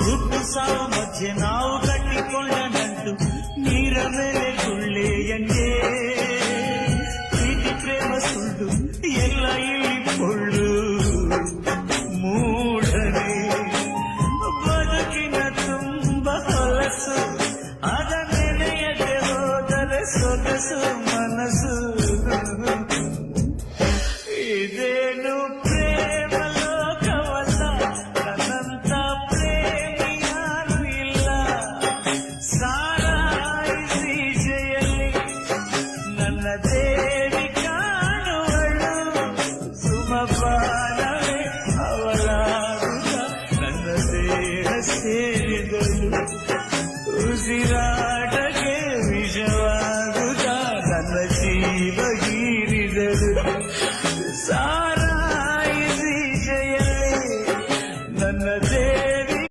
ಹುಟ್ಟು ಸಾವು ಮಧ್ಯೆ ನಾವು ಕಟ್ಟಿಕೊಂಡ ನಂಟು ನೀರ ಮೇಲೆ ಗುಳ್ಳೆಯಂಗೆ ಪ್ರೀತಿ ಪ್ರೇಮ ಸುಳ್ಳು ಎಲ್ಲ ಇಲ್ಲಿ ಕೊಳ್ಳು ಮೂಢನೆ ಬದುಕಿನ ತುಂಬ ಹೊಲಸು ಅದ ನೆನೆಯದೆ ಹೋದರೆ ಸೊಗಸು ಮನಸ್ಸು ಇದೇನು ಬಾಲವೇ ಸೇರಿದಳು ಉಸಿರಾಟಕ್ಕೆ ವಿಷವಾರುಗ ನನ್ನ ಜೀವ ಗೀರಿದಳು ಸಾರಾಯಿಸಿ ಜಯಲೇ ನನ್ನ